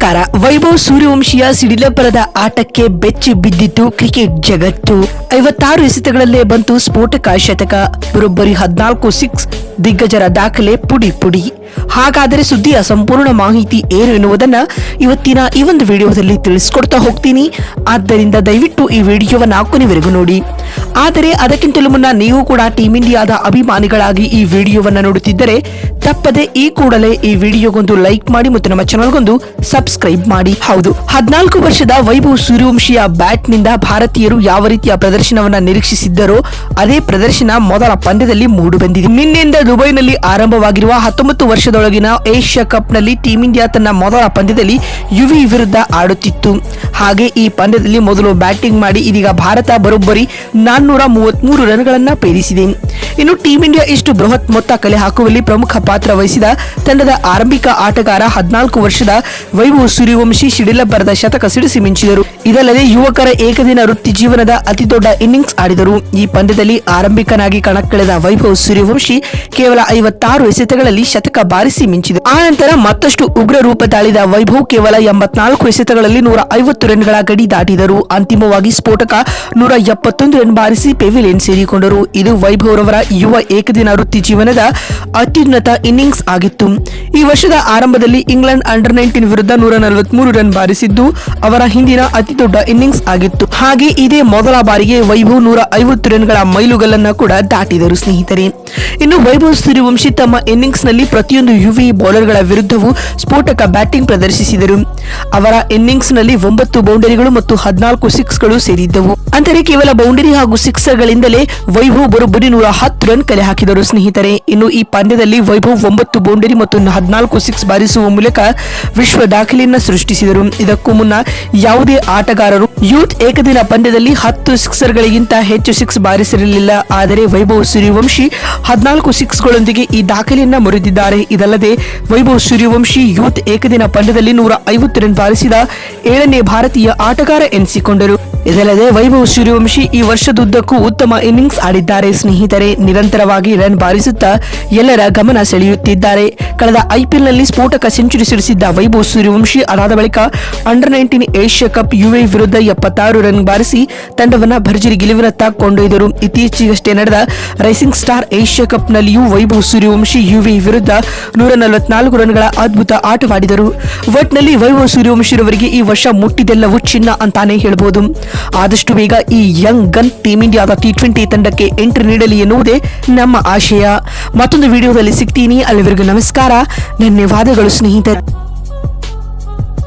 ನಮಸ್ಕಾರ. ವೈಭವ್ ಸೂರ್ಯವಂಶಿಯ ಸಿಡಿಲಬ್ಬರದ ಆಟಕ್ಕೆ ಬೆಚ್ಚಿ ಬಿದ್ದಿತ್ತು ಕ್ರಿಕೆಟ್ ಜಗತ್ತು. ಐವತ್ತಾರು ಎಸೆತಗಳಲ್ಲೇ ಬಂತು ಸ್ಫೋಟಕ ಶತಕ. ಬರೋಬ್ಬರಿ ಹದಿನಾಲ್ಕು ಸಿಕ್ಸ್ ದಿಗ್ಗಜರ ದಾಖಲೆ ಪುಡಿ ಪುಡಿ. ಹಾಗಾದರೆ ಸುದ್ದಿಯ ಸಂಪೂರ್ಣ ಮಾಹಿತಿ ಏನು ಎನ್ನುವುದನ್ನ ಇವತ್ತಿನ ಈ ಒಂದು ವಿಡಿಯೋದಲ್ಲಿ ತಿಳಿಸ್ಕೊಡ್ತಾ ಹೋಗ್ತೀನಿ. ಆದ್ದರಿಂದ ದಯವಿಟ್ಟು ಈ ವಿಡಿಯೋವನ್ನ ಕೊನೆವರೆಗೂ ನೋಡಿ. ಆದರೆ ಅದಕ್ಕಿಂತಲೂ ಮುನ್ನ ನೀವು ಕೂಡ ಟೀಮ್ ಇಂಡಿಯಾದ ಅಭಿಮಾನಿಗಳಾಗಿ ಈ ವಿಡಿಯೋವನ್ನು ನೋಡುತ್ತಿದ್ದರೆ ತಪ್ಪದೆ ಈ ಕೂಡಲೇ ಈ ವಿಡಿಯೋಗೊಂದು ಲೈಕ್ ಮಾಡಿ ಮತ್ತು ನಮ್ಮ ಚಾನಲ್ಗೊಂದು ಸಬ್ಸ್ಕ್ರೈಬ್ ಮಾಡಿ. ಹೌದು, ಹದಿನಾಲ್ಕು ವರ್ಷದ ವೈಭವ್ ಸೂರ್ಯವಂಶಿಯ ಬ್ಯಾಟ್ನಿಂದ ಭಾರತೀಯರು ಯಾವ ರೀತಿಯ ಪ್ರದರ್ಶನವನ್ನ ನಿರೀಕ್ಷಿಸಿದ್ದರೋ ಅದೇ ಪ್ರದರ್ಶನ ಮೊದಲ ಪಂದ್ಯದಲ್ಲಿ ಮೂಡಿಬಂದಿದೆ. ನಿನ್ನೆಯಿಂದ ದುಬೈನಲ್ಲಿ ಆರಂಭವಾಗಿರುವ ಹತ್ತೊಂಬತ್ತು ವರ್ಷದೊಳಗಿನ ಏಷ್ಯಾ ಕಪ್ನಲ್ಲಿ ಟೀಂ ಇಂಡಿಯಾ ತನ್ನ ಮೊದಲ ಪಂದ್ಯದಲ್ಲಿ ಯುವಿ ವಿರುದ್ಧ ಆಡುತ್ತಿತ್ತು. ಹಾಗೆ ಈ ಪಂದ್ಯದಲ್ಲಿ ಮೊದಲು ಬ್ಯಾಟಿಂಗ್ ಮಾಡಿ ಇದೀಗ ಭಾರತ ಬರೋಬ್ಬರಿ ನಾನ್ನೂರ ಮೂವತ್ಮೂರು ರನ್ಗಳನ್ನು ಪೇರಿಸಿದೆ. ಇನ್ನು ಟೀಂ ಇಂಡಿಯಾ ಇಷ್ಟು ಬೃಹತ್ ಮೊತ್ತ ಕಲೆ ಹಾಕುವಲ್ಲಿ ಪ್ರಮುಖ ಪಾತ್ರ ವಹಿಸಿದ ತಂಡದ ಆರಂಭಿಕ ಆಟಗಾರ ಹದಿನಾಲ್ಕು ವರ್ಷದ ವೈಭವ್ ಸೂರ್ಯವಂಶಿ ಶಿಡಿಲಬ್ಬರದ ಶತಕ ಸಿಡಿಸಿ ಮಿಂಚಿದರು. ಇದಲ್ಲದೆ ಯುವಕರ ಏಕದಿನ ವೃತ್ತಿ ಜೀವನದ ಅತಿದೊಡ್ಡ ಇನ್ನಿಂಗ್ಸ್ ಆಡಿದರು. ಈ ಪಂದ್ಯದಲ್ಲಿ ಆರಂಭಿಕನಾಗಿ ಕಣಕ್ಕಿಳಿದ ವೈಭವ್ ಸೂರ್ಯವಂಶಿ ಕೇವಲ ಐವತ್ತಾರು ಎಸೆತಗಳಲ್ಲಿ ಶತಕ ಬಾರಿಸಿ ಮಿಂಚಿದರು ಆ ನಂತರ ಮತ್ತಷ್ಟು ಉಗ್ರ ರೂಪ ತಾಳಿದ ವೈಭವ್ ಕೇವಲ ಎಂಬತ್ನಾಲ್ಕು ಎಸೆತಗಳಲ್ಲಿ ನೂರ ಐವತ್ತು ರನ್ಗಳ ಗಡಿ ದಾಟಿದರು. ಅಂತಿಮವಾಗಿ ಸ್ಫೋಟಕ ನೂರ ಎಪ್ಪತ್ತೊಂದು ರನ್ ಬಾರಿಸಿ ಪೆವಿಲಿಯನ್ ಸೇರಿಕೊಂಡರು. ಇದು ವೈಭವ್ ರವರ ಯುವ ಏಕದಿನ ವೃತ್ತಿ ಜೀವನದ ಅತ್ಯುನ್ನತ ಇನ್ನಿಂಗ್ಸ್ ಆಗಿತ್ತು. ಈ ವರ್ಷದ ಆರಂಭದಲ್ಲಿ ಇಂಗ್ಲೆಂಡ್ ಅಂಡರ್ ನೈನ್ಟೀನ್ ವಿರುದ್ಧ ನೂರ ನಲವತ್ಮೂರು ರನ್ ಬಾರಿಸಿದ್ದು, ಅವರ ಹಿಂದಿನ ಅತಿದೊಡ್ಡ ಇನ್ನಿಂಗ್ಸ್ ಆಗಿತ್ತು. ಹಾಗೆ ಇದೇ ಮೊದಲ ಬಾರಿಗೆ ವೈಭವ್ ನೂರ ಐವತ್ತು ರನ್ಗಳ ಮೈಲುಗಲ್ಲನ್ನು ಕೂಡ ದಾಟಿದರು ಸ್ನೇಹಿತರೆ. ಇನ್ನು ವೈಭವ್ ಸೂರ್ಯವಂಶಿ ತಮ್ಮ ಇನ್ನಿಂಗ್ಸ್ನಲ್ಲಿ ಪ್ರತಿಯೊಂದು ಯುವಿ ಬೌಲರ್ಗಳ ವಿರುದ್ಧವೂ ಸ್ಫೋಟಕ ಬ್ಯಾಟಿಂಗ್ ಪ್ರದರ್ಶಿಸಿದರು. ಅವರ ಇನ್ನಿಂಗ್ಸ್ನಲ್ಲಿ ಒಂಬತ್ತು ಬೌಂಡರಿಗಳು ಮತ್ತು ಹದಿನಾಲ್ಕು ಸಿಕ್ಸ್ಗಳು ಸೇರಿದ್ದವು. ಅಂದರೆ ಕೇವಲ ಬೌಂಡರಿ ಹಾಗೂ ಸಿಕ್ಸರ್ಗಳಿಂದಲೇ ವೈಭವ್ ಬರೋಬ್ಬರಿ ನೂರ ಹತ್ತು ರನ್ ಕಲೆ ಹಾಕಿದರು ಸ್ನೇಹಿತರೆ. ಇನ್ನು ಈ ಪಂದ್ಯದಲ್ಲಿ ವೈಭವ್ ಒಂಬತ್ತು ಬೌಂಡರಿ ಮತ್ತು ಹದಿನಾಲ್ಕು ಸಿಕ್ಸ್ ಬಾರಿಸುವ ಮೂಲಕ ವಿಶ್ವ ದಾಖಲೆಯನ್ನ ಸೃಷ್ಟಿಸಿದರು. ಇದಕ್ಕೂ ಮುನ್ನ ಯಾವುದೇ ಆಟಗಾರರು ಯೂತ್ ಏಕದಿನ ಪಂದ್ಯದಲ್ಲಿ ಹತ್ತು ಸಿಕ್ಸರ್ಗಳಿಗಿಂತ ಹೆಚ್ಚು ಸಿಕ್ಸ್ ಬಾರಿಸಿರಲಿಲ್ಲ. ಆದರೆ ವೈಭವ್ ಸೂರ್ಯವಂಶಿ ಹದಿನಾಲ್ಕು ಸಿಕ್ಸ್ ಗಳೊಂದಿಗೆ ಈ ದಾಖಲೆಯನ್ನ ಮುರಿದಿದ್ದಾರೆ. ಇದಲ್ಲದೆ ವೈಭವ್ ಸೂರ್ಯವಂಶಿ ಯೂತ್ ಏಕದಿನ ಪಂದ್ಯದಲ್ಲಿ ನೂರ ಐವತ್ತು ರನ್ ಬಾರಿಸಿದ ಏಳನೇ ಭಾರತೀಯ ಆಟಗಾರ ಎನಿಸಿಕೊಂಡರು. ಇದಲ್ಲದೆ ವೈಭವ್ ಸೂರ್ಯವಂಶಿ ಈ ವರ್ಷದುದ್ದಕ್ಕೂ ಉತ್ತಮ ಇನ್ನಿಂಗ್ಸ್ ಆಡಿದ್ದಾರೆ. ಸ್ನೇಹಿತರೆ, ನಿರಂತರವಾಗಿ ರನ್ ಬಾರಿಸುತ್ತಾ ಎಲ್ಲರ ಗಮನ ಸೆಳೆಯುತ್ತಿದ್ದಾರೆ. ಕಳೆದ ಐಪಿಎಲ್ನಲ್ಲಿ ಸ್ಫೋಟಕ ಸೆಂಚುರಿ ಸಿಡಿಸಿದ್ದ ವೈಭವ್ ಸೂರ್ಯವಂಶಿ ಅದಾದ ಬಳಿಕ under nineteen Asia cup UAE ವಿರುದ್ಧ ಎಪ್ಪತ್ತಾರು ರನ್ ಬಾರಿಸಿ ತಂಡವನ್ನು ಭರ್ಜರಿ ಗೆಲುವಿನತ್ತ ಕೊಂಡೊಯ್ದರು. ಇತ್ತೀಚೆಗಷ್ಟೇ ನಡೆದ ರೈಸಿಂಗ್ ಸ್ಟಾರ್ ಏಷ್ಯಾ ಕಪ್ನಲ್ಲಿಯೂ ವೈಭವ್ ಸೂರ್ಯವಂಶಿ ಯುಎ ವಿರುದ್ಧ ನೂರ ನಲವತ್ನಾಲ್ಕು ರನ್ಗಳ ಅದ್ಭುತ ಆಟವಾಡಿದರು. ಒಟ್ನಲ್ಲಿ ವೈಭವ್ ಸೂರ್ಯವಂಶಿರವರಿಗೆ ಈ ವರ್ಷ ಮುಟ್ಟಿದೆಲ್ಲವೂ ಚಿನ್ನ ಅಂತಾನೆ ಹೇಳ್ಬೋದು. ಆದಷ್ಟು ಬೇಗ ಈ ಯಂಗ್ ಗನ್ ಟೀಮ್ ಇಂಡಿಯಾದ ಟಿ ಟ್ವೆಂಟಿ ತಂಡಕ್ಕೆ ಎಂಟ್ರಿ ನೀಡಲಿ ಎನ್ನುವುದೇ ನಮ್ಮ ಆಶಯ. ಮತ್ತೊಂದು ವಿಡಿಯೋದಲ್ಲಿ ಸಿಗ್ತೀನಿ. ಅಲ್ಲಿವರೆಗೂ ನಮಸ್ಕಾರ. ಧನ್ಯವಾದಗಳು ಸ್ನೇಹಿತರೆ.